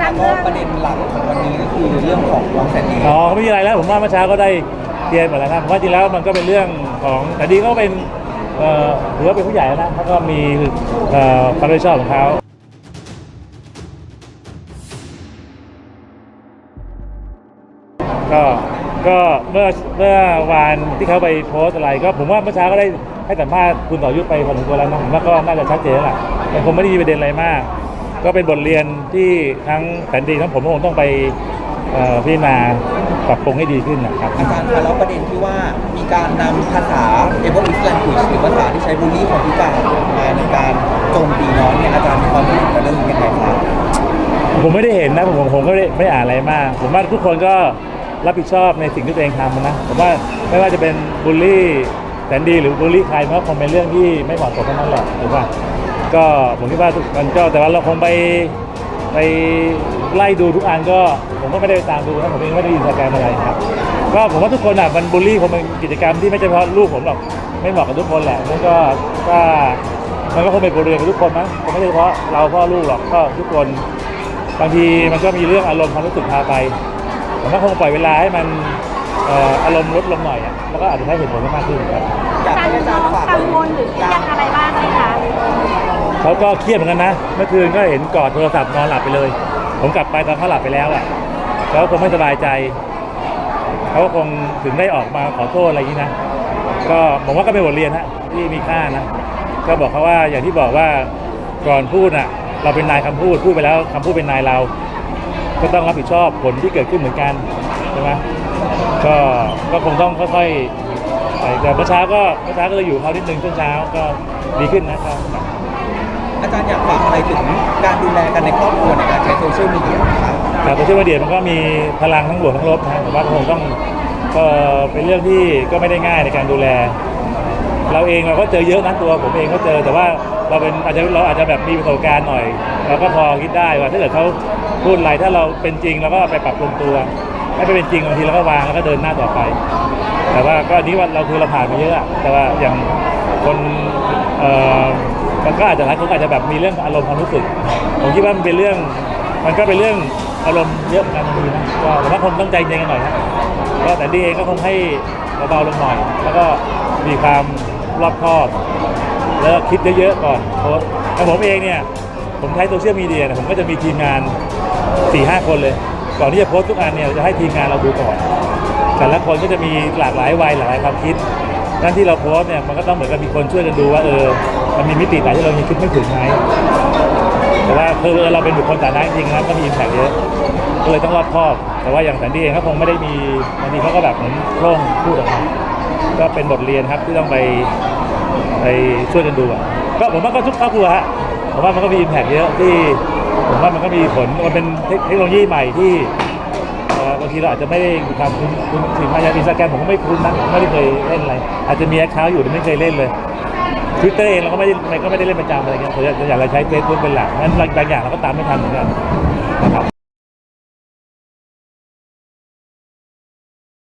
จารย์ก็ประเด็นหลักของวันนี้ก็คือเรื่องของน้องแสนดีอ๋อไม่มีอะไรแล้วผมว่าเมื่อเช้าก็ได้เคลียร์หมดแล้วนะผมว่าจริงแล้วมันก็เป็นเรื่องของแต่ดีเขาเป็นเอ่อถือว่าเป็นผู้ใหญ่แล้วนะเขาก็มีเอ่อความรับผิดชอบของเขาก็ก็เมื่อเมื่อวานที่เขาไปโพสต์อะไรก็ผมว่าเมื่อเช้าก็ได้ให้สัมภาษณ์คุณต่อยุทธไปพอสมควรแล้วนะผมว่าก็น่าจะชัดเจนแล้วล่ะมันคงไม่ได้มีประเด็นอะไรมาก ก็เป็นบทเรียนที่ทั้งแผ่นดินทั้งผมก็คงต้องไปเอ่อพิจารณาปรับปรุงให้ดีขึ้นนะครับ อาจารย์คะแล้วประเด็นที่ว่ามีการนำภาษาเอเวอร์อิสแลนด์หรือภาษาที่ใช้บูลลี่ของพิการมาในการโจมตีน้องเนี่ยอาจารย์มีความคิดเห็นกับเรื่องนี้ยังไงครับผมไม่ได้เห็นนะผมผมผมก็ไม่ได้ไม่ได้อ่านอะไรมาก ผมว่าทุกคนก็รับผิดชอบในสิ่งที่ตัวเองทำนะผมว่าไม่ว่าจะเป็นบูลลี่แสนดีหรือบูลลี่ใครมันก็คงเป็นเรื่องที่ไม่เหมาะสมเท่านั้นแหละถูกป่ะ ก็ผมคิดว่ามันก็แต่ว่าเราคงไปไปไล่ดูทุกอันก็ผมก็ไม่ได้ตามดูนะผมเองไม่ได้ยินสแกรมอะไรครับก็ผมว่าทุกคนอะมันบูลลี่คงเป็นกิจกรรมที่ไม่ใช่เฉพาะลูกผมหรอกไม่เหมาะกับทุกคนแหละมันก็ก็มันก็คงเป็นบทเรียนกับทุกคนมั้งคงไม่ใช่เฉพาะเราพ่อลูกหรอกก็ทุกคนบางทีมันก็มีเรื่องอารมณ์ความรู้สึกพาไปผมว่าคงปล่อยเวลาให้มันอารมณ์ลดลงหน่อยอะแล้วก็อาจจะให้เหตุผลมากขึ้นครับอยากให้อาจารย์ฝากกังวลหรือเครียดอะไรบ้างคะ เขาก็เครียดเหมือนกันนะ เมื่อคืนก็เห็นกอดโทรศัพท์นอนหลับไปเลย ผมกลับไปตอนเขาหลับไปแล้วอะเขาคงไม่สบายใจ เขาคงถึงได้ออกมาขอโทษอะไรอย่างนี้นะ ก็ผมว่าก็เป็นบทเรียนฮะที่มีค่านะ ก็บอกเขาว่าอย่างที่บอกว่าก่อนพูดอะ เราเป็นนายคำพูดพูดไปแล้วคำพูดเป็นนายเรา ก็ต้องรับผิดชอบผลที่เกิดขึ้นเหมือนกันใช่ไหมก็ก็คงต้องค่อยๆแต่เมื่อเช้าก็เมื่อเช้าก็เลยอยู่เขานิดนึงช่วงเช้าก็ดีขึ้นนะครับ อาจารย์อยากฝากอะไรถึงการดูแลกันในครอบครัวในการใช้โซเชียลมีเดียครับแต่โซเชียลมีเดียมันก็มีพลังทั้งบวกทั้งลบนะผมว่าคงต้องก็เป็นเรื่องที่ก็ไม่ได้ง่ายในการดูแล เราเองเราก็เจอเยอะนะตัวผมเองก็เจอแต่ว่าเราเป็นอาจจะเราอาจจะแบบมีประสบการณ์หน่อยเราก็พอคิดได้ว่าถ้าเกิดเขาพูดอะไรถ้าเราเป็นจริงเราก็ไปปรับปรุงตัวไม่เป็นจริงบางทีเราก็วางแล้วก็เดินหน้าต่อไป แต่ว่าก็อันนี้ว่าเราคือเราผ่านมาเยอะอะแต่ว่าอย่างคนเอ่อ มันก็อาจจะหลายคนอาจจะแบบมีเรื่องอารมณ์ความรู้สึก ผมคิดว่ามันเป็นเรื่อง มันก็เป็นเรื่องอารมณ์เยอะเหมือนกันบางทีนะก็แต่ว่าคงต้องใจเย็นกันหน่อยนะก็แต่ดีเองก็คงให้เบาๆลงหน่อย แล้วก็มีความรอบคอบ แล้วก็คิดเยอะๆก่อนโพสต์แต่ผมเองเนี่ย ผมใช้โซเชียลมีเดียผมก็จะมีทีมงาน4ี่ห้าคนเลย ก่อนที่จะโพสต์ทุกอันเนี่ยเราจะให้ทีมงานเราดูก่อน แต่ละคนก็จะมีหลากหลายวัยหลากหลายความคิด นั่นที่เราโพสเนี่ยมันก็ต้องเหมือนกับมีคนช่วยกันดูว่าเออ มันมีมิติไหนที่เรายังคิดไม่ถึงไหมแต่ว่าคือเออเราเป็นบุคคลสาธารณะจริงนะก็มีอิมแพกเยอะก็เลยต้องรอบคอบ แต่ว่าอย่างสันดีเองก็คงไม่ได้มีบางทีเขาก็แบบเหมือนโล่งพูดออกมาก็เป็นบทเรียนครับที่ต้องไปไปช่วยกันดูอะก็ผมว่าก็ทุกครอบครัวฮะผมว่ามันก็มีอิมแพกเยอะที่ผมว่ามันก็มีผลมันเป็นเทคโนโลยีใหม่ที่ บางทีเราอาจจะไม่ได้มีความคุ้นคุ้นถึงมากอย่าอินสตาแกรมผมก็ไม่คุ้นนะไม่ได้เคยเล่นอะไร อาจจะมีแอคเคาท์อยู่แต่ไม่เคยเล่นเลยทวิตเตอร์เองเราก็ไม่ได้ไม่ก็ไม่ได้เล่นประจำอะไรเงี้ยส่วนใหญ่เราใช้เฟซบุ๊กเป็นหลักงั้นบางอย่างเราก็ตามไม่ทันเหมือนกันนะครับ